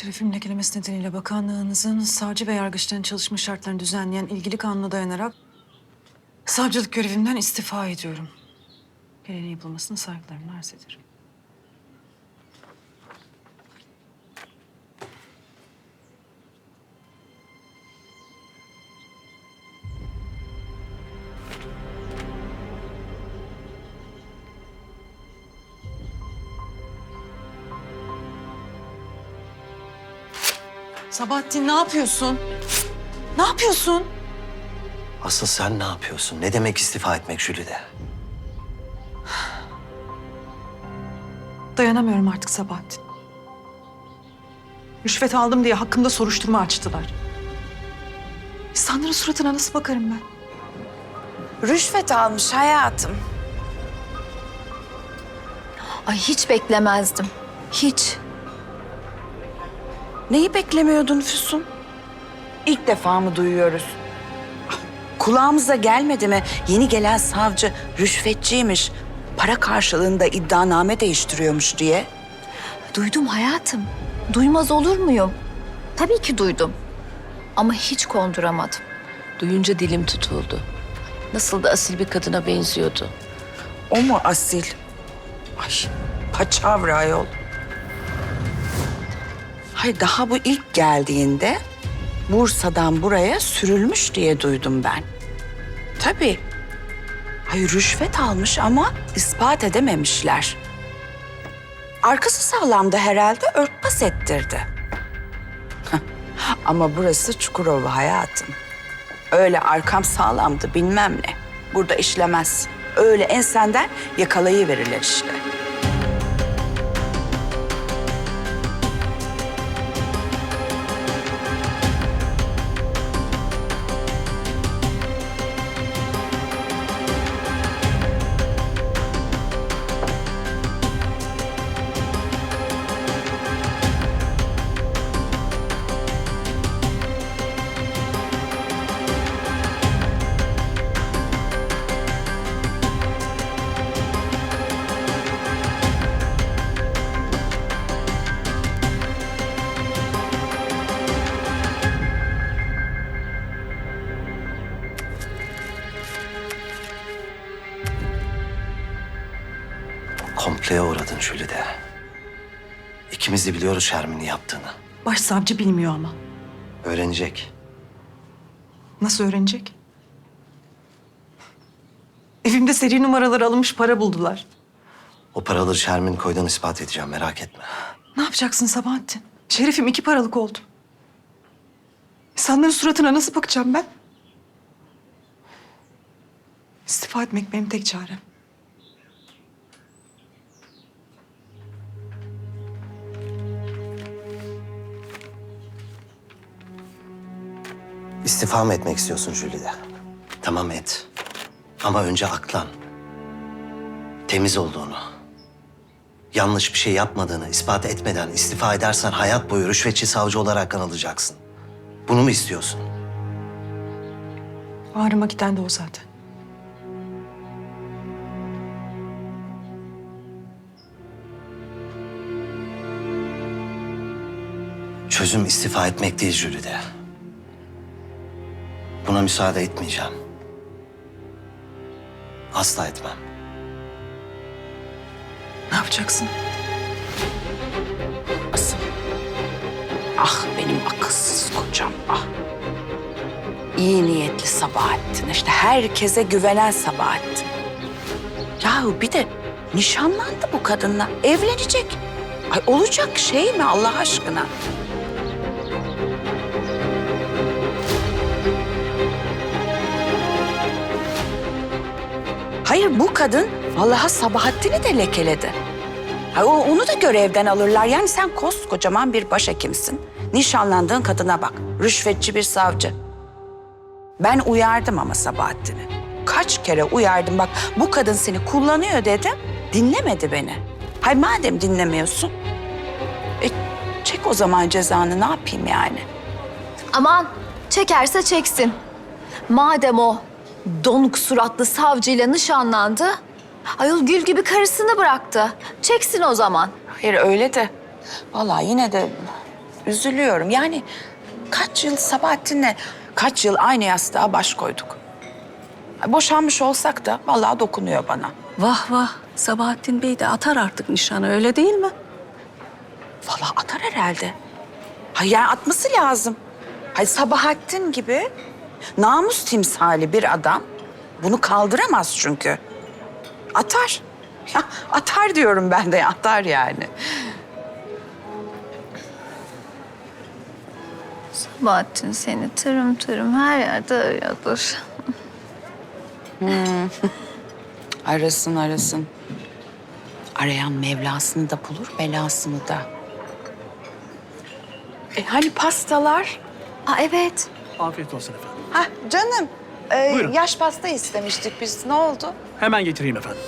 Şerefim lekelemesi nedeniyle bakanlığınızın savcı ve yargıçların çalışma şartlarını düzenleyen ilgili kanuna dayanarak savcılık görevimden istifa ediyorum. Gereğini yapılmasını saygılarımla arz ederim. Sabahattin ne yapıyorsun? Ne yapıyorsun? Asıl sen ne yapıyorsun? Ne demek istifa etmek Jülide? Dayanamıyorum artık Sabahattin. Rüşvet aldım diye hakkımda soruşturma açtılar. İnsanların suratına nasıl bakarım ben? Rüşvet almış hayatım. Ay hiç beklemezdim. Hiç. Neyi beklemiyordun Füsun? İlk defa mı duyuyoruz? Kulağımıza gelmedi mi? Yeni gelen savcı rüşvetçiymiş. Para karşılığında iddianame değiştiriyormuş diye. Duydum hayatım. Duymaz olur muyum? Tabii ki duydum. Ama hiç konduramadım. Duyunca dilim tutuldu. Nasıl da asil bir kadına benziyordu. O mu asil? Ay paçavra ayol. Hay daha bu ilk geldiğinde Bursa'dan buraya sürülmüş diye duydum ben. Tabii. Ay rüşvet almış ama ispat edememişler. Arkası sağlamdı herhalde örtbas ettirdi. ama burası Çukurova hayatım. Öyle arkam sağlamdı bilmem ne. Burada işlemez. Öyle ensenden yakalayıverirler işte. Kompleye uğradın Jülide. İkimiz de biliyoruz Şermin'in yaptığını. Başsavcı bilmiyor ama. Öğrenecek. Nasıl öğrenecek? Evimde seri numaraları alınmış para buldular. O paraları Şermin koydan ispat edeceğim merak etme. Ne yapacaksın Sabahattin? Şerefim iki paralık oldu. İnsanların suratına nasıl bakacağım ben? İstifa etmek benim tek çarem. İstifa mı etmek istiyorsun Jülide? Tamam et. Ama önce aklan. Temiz olduğunu, yanlış bir şey yapmadığını ispat etmeden istifa edersen hayat boyu rüşvetçi savcı olarak anılacaksın. Bunu mu istiyorsun? Ağrıma giden de o zaten. Çözüm istifa etmek değil Jülide. Buna müsaade etmeyeceğim. Asla etmem. Ne yapacaksın? Kızım. Ah benim akılsız kocam ah. İyi niyetli Sabahattin işte herkese güvenen Sabahattin. Yahu bir de nişanlandı bu kadınla evlenecek. Ay olacak şey mi Allah aşkına? Hayır bu kadın vallahi Sabahattin'i de lekeledi. Ha, onu da görevden alırlar. Yani sen koskocaman bir başhekimsin. Nişanlandığın kadına bak. Rüşvetçi bir savcı. Ben uyardım ama Sabahattin'i. Kaç kere uyardım bak bu kadın seni kullanıyor dedim. Dinlemedi beni. Hay madem dinlemiyorsun. E, çek o zaman cezanı ne yapayım yani? Aman çekerse çeksin. Madem o donuk suratlı savcıyla nişanlandı, ayol gül gibi karısını bıraktı. Çeksin o zaman. Hayır öyle de vallahi yine de üzülüyorum. Yani kaç yıl Sabahattin'le kaç yıl aynı yastığa baş koyduk. Boşanmış olsak da vallahi dokunuyor bana. Vah vah Sabahattin Bey de atar artık nişanı öyle değil mi? Vallahi atar herhalde. Ha yani atması lazım. Hay Sabahattin gibi namus timsali bir adam bunu kaldıramaz çünkü. Atar. Ya atar diyorum ben de atar yani. Sabahattin seni tırım tırım her yerde arıyordur. Arasın arasın. Arayan Mevlasını da bulur, belasını da. E hani pastalar? Aa evet. Afiyet olsun efendim. Hah canım. e, Buyurun. yaş pasta istemiştik biz. Ne oldu? Hemen getireyim efendim.